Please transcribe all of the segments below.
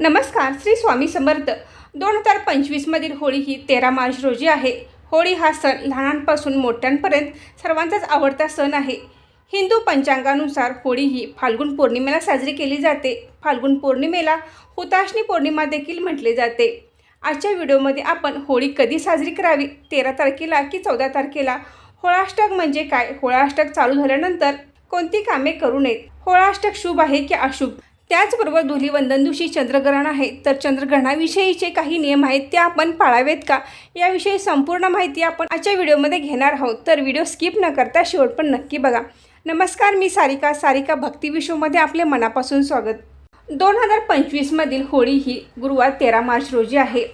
नमस्कार श्री स्वामी समर्थ. दोन हजार पंचवीसमधील होळी ही तेरा मार्च रोजी आहे. होळी हा सण लहानांपासून मोठ्यांपर्यंत सर्वांचाच आवडता सण आहे. हिंदू पंचांगानुसार होळी ही फाल्गुन पौर्णिमेला साजरी केली जाते. फाल्गुन पौर्णिमेला हुताशनी पौर्णिमा देखील म्हटले जाते. आजच्या व्हिडिओमध्ये आपण होळी कधी साजरी करावी तेरा तारखेला की चौदा तारखेला? होळाष्टक म्हणजे काय? होळाष्टक चालू झाल्यानंतर कोणती कामे करू नयेत? होळाष्टक शुभ आहे की अशुभ? त्याचबरोबर धुलीवंदन दिवशी चंद्रग्रहण आहे. तर चंद्रग्रहणाविषयीचे काही नियम आहेत ते आपण पाळावेत का? याविषयी संपूर्ण माहिती आपण आजच्या व्हिडिओमध्ये घेणार आहोत. तर व्हिडिओ स्किप न करता शेवट पण नक्की बघा. नमस्कार मी सारिका. सारिका भक्ती विश्वमध्ये आपले मनापासून स्वागत. दोन हजार पंचवीसमधील होळी ही गुरुवार तेरा मार्च रोजी आहे.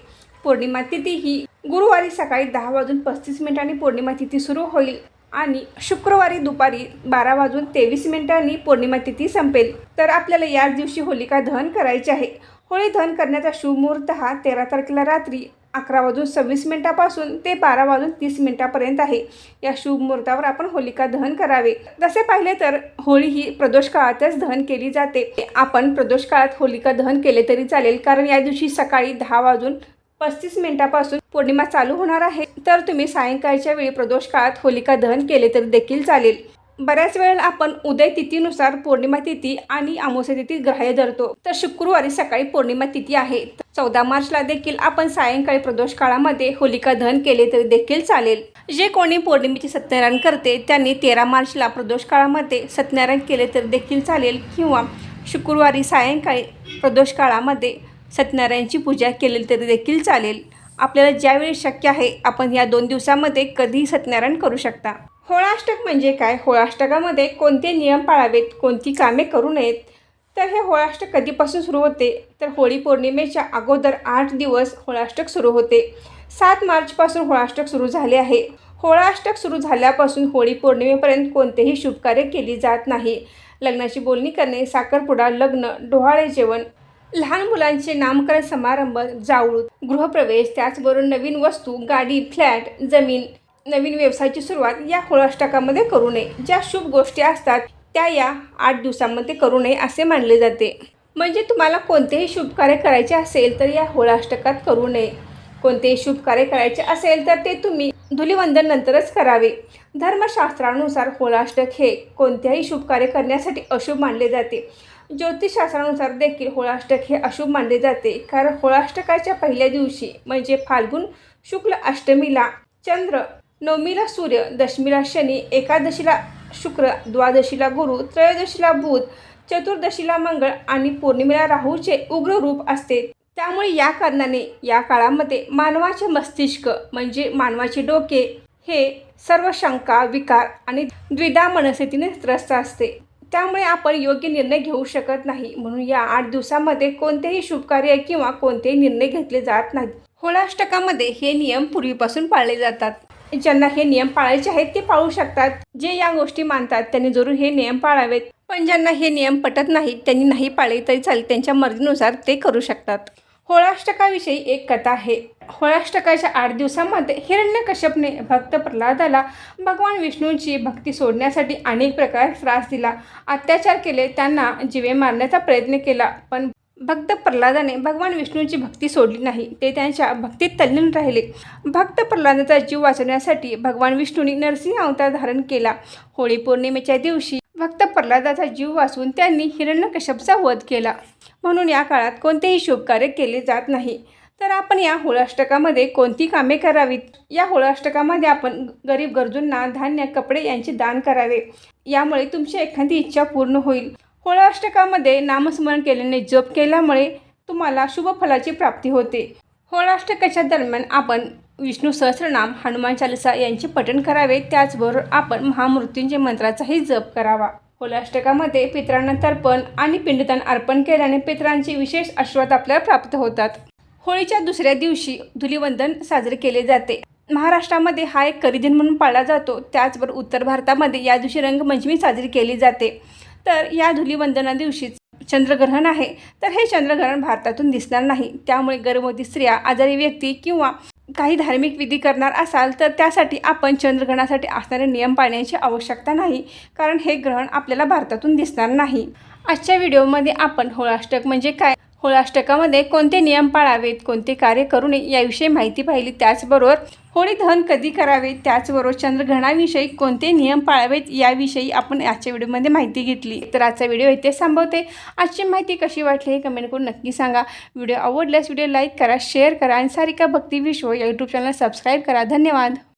पौर्णिमा तिथी ही गुरुवारी सकाळी दहा वाजून पस्तीस मिनिटांनी पौर्णिमा तिथी सुरू होईल. आणि शुक्रवारी दुपारी बारा वाजून तेवीस मिनिटांनी पौर्णिमा तिथी संपेल. तर आपल्याला याच दिवशी होलिका दहन करायचे आहे. होळी दहन करण्याचा शुभ मुहूर्त हा तेरा तारखेला रात्री अकरा वाजून सव्वीस मिनिटापासून ते बारा वाजून तीस मिनिटापर्यंत आहे. या शुभ मुहूर्तावर आपण होलिका दहन करावे. तसे पाहिले तर होळी ही प्रदोष काळातच दहन केली जाते. आपण प्रदोष काळात होलिका दहन केले तरी चालेल. कारण या दिवशी सकाळी दहा वाजून पस्तीस मिनिटापासून पौर्णिमा चालू होणार आहे. तर तुम्ही सायंकाळच्या वेळी प्रदोष काळात होलिका दहन केले तरी देखील चालेल. बऱ्याच वेळेला आपण उदय तिथीनुसार पौर्णिमा तिथी आणि अमावस्या तिथी ग्राह्य धरतो. तर शुक्रवारी सकाळी पौर्णिमा तिथी आहे. चौदा मार्चला देखील आपण सायंकाळी प्रदोष काळामध्ये होलिका दहन केले तरी देखील चालेल. जे कोणी पौर्णिमेचे सत्यनारायण करते त्यांनी तेरा मार्चला प्रदोष काळामध्ये सत्यनारायण केले तरी देखील चालेल. किंवा शुक्रवारी सायंकाळी प्रदोष काळामध्ये सत्यनारायणची पूजा केली तरी देखील चालेल. आपल्याला ज्यावेळी शक्य आहे आपण या दोन दिवसामध्ये कधीही सत्यनारायण करू शकता. होळाष्टक म्हणजे काय? होळाष्टकामध्ये कोणते नियम पाळावेत? कोणती कामे करू नयेत? तर हे होळाष्टक कधीपासून सुरू होते? तर होळी पौर्णिमेच्या अगोदर आठ दिवस होळाष्टक सुरू होते. सात मार्चपासून होळाष्टक सुरू झाले आहे. होळाष्टक सुरू झाल्यापासून होळी पौर्णिमेपर्यंत कोणतेही शुभकार्य केली जात नाही. लग्नाची बोलणी करणे साखरपुडा लग्न डोहाळे जेवण लहान मुलांचे नामकरण समारंभ जाऊळ गृहप्रवेश त्याचबरोबर नवीन वस्तू गाडी फ्लॅट जमीन नवीन व्यवसायाची सुरुवात या होळाष्टकामध्ये करू नये. ज्या शुभ गोष्टी असतात त्या या आठ दिवसांमध्ये करू नये असे मानले जाते. म्हणजे तुम्हाला कोणतेही शुभ कार्य करायचे असेल तर या होळाष्टकात करू नये. कोणतेही शुभ कार्य करायचे असेल तर ते तुम्ही धुलीवंदन नंतरच करावे. धर्मशास्त्रानुसार होळाष्टक हे कोणत्याही शुभ कार्य करण्यासाठी अशुभ मानले जाते. ज्योतिषशास्त्रानुसार देखील होळाष्टक हे अशुभ मानले जाते. कारण होळाष्टकाच्या पहिल्या दिवशी म्हणजे फाल्गुन शुक्ल अष्टमीला चंद्र नवमीला सूर्य दशमीला शनी एकादशीला शुक्र द्वादशीला गुरु त्रयोदशीला बुध चतुर्दशीला मंगळ आणि पौर्णिमेला राहूचे उग्र रूप असते. त्यामुळे या कारणाने या काळामध्ये मानवाचे मस्तिष्क म्हणजे मानवाचे डोके हे सर्व शंका विकार आणि द्विधा मनस्थितीने त्रस्त असते. त्यामुळे आपण योग्य निर्णय घेऊ शकत नाही. म्हणून या आठ दिवसामध्ये कोणतेही शुभकार्य किंवा कोणतेही निर्णय घेतले जात नाहीत. होळाष्टकामध्ये हे नियम पूर्वीपासून पाळले जातात. ज्यांना हे नियम पाळायचे आहेत ते पाळू शकतात. जे या गोष्टी मानतात त्यांनी जरूर हे नियम पाळावेत. पण ज्यांना हे नियम पटत नाहीत त्यांनी नाही पाळले तरी चालेल. त्यांच्या मर्जीनुसार ते करू शकतात. होळाष्टकाविषयी एक कथा आहे. होळाष्टकाच्या आठ दिवसामध्ये हिरण्यकश्यपने भक्त प्रल्हादाला भगवान विष्णूंची भक्ती सोडण्यासाठी अनेक प्रकार त्रास दिला. अत्याचार केले त्यांना जीवे मारण्याचा प्रयत्न केला पण भक्त प्रल्हादाने भगवान विष्णूंची भक्ती सोडली नाही. ते त्यांच्या भक्तीत तल्लीन राहिले. भक्त प्रल्हादाचा जीव वाचवण्यासाठी भगवान विष्णूंनी नरसिंह अवतार धारण केला. होळी पौर्णिमेच्या दिवशी भक्त प्रल्हादाचा जीव वाचून त्यांनी हिरण्यकश्यपचा वध केला. म्हणून या काळात कोणतेही शुभकार्य केले जात नाही. तर आपण या होळाष्टकामध्ये कोणती कामे करावीत? या होळाष्टकामध्ये आपण गरीब गरजूंना धान्य कपडे यांचे दान करावे. यामुळे तुमची एखादी इच्छा पूर्ण होईल. होळाष्टकामध्ये नामस्मरण केल्याने जप केल्यामुळे तुम्हाला शुभ फलाची प्राप्ती होते. होळाष्टकाच्या दरम्यान आपण विष्णू सहस्रनाम हनुमान चालिसा यांचे पठण करावे त्याचबरोबर आपण महामृत्यूंच्या मंत्राचाही जप करावा. होलाष्टकामध्ये पितरांना तर्पण आणि पिंडदान अर्पण केल्याने पितरांचे विशेष आशीर्वाद आपल्याला प्राप्त होतात. होळीच्या दुसऱ्या दिवशी धुलीवंदन साजरे केले जाते. महाराष्ट्रामध्ये हा एक करी दिन म्हणून पाळला जातो. त्याचबरोबर उत्तर भारतामध्ये या दिवशी रंगपंचमी साजरी केली जाते. तर या धुलीवंदना दिवशीच चंद्रग्रहण आहे. तर हे चंद्रग्रहण भारतातून दिसणार नाही. त्यामुळे गर्भवती स्त्रिया आजारी व्यक्ती किंवा काही धार्मिक विधी करणार असाल तर त्यासाठी आपण चंद्रग्रहणासाठी असणारे नियम पाळण्याची आवश्यकता नाही कारण हे ग्रहण आपल्याला भारतातून दिसणार नाही. आजच्या व्हिडिओमध्ये आपण होळाष्टक म्हणजे काय? होळाष्टकामध्ये कोणते नियम पाळावेत कोणते कार्य करू नये याविषयी माहिती पाहिली. त्याचबरोबर होळी दहन कधी करावे त्याचबरोबर चंद्रग्रहणाविषयी कोणते नियम पाळावेत याविषयी आपण आजच्या व्हिडिओमध्ये माहिती घेतली. तर आजचा व्हिडिओ इथे संपवते. आजची माहिती कशी वाटली हे कमेंट करून नक्की सांगा. व्हिडिओ आवडल्यास व्हिडिओ लाईक करा शेअर करा आणि सारिका भक्ती विश्व या यूट्यूब चॅनल सबस्क्राईब करा. धन्यवाद.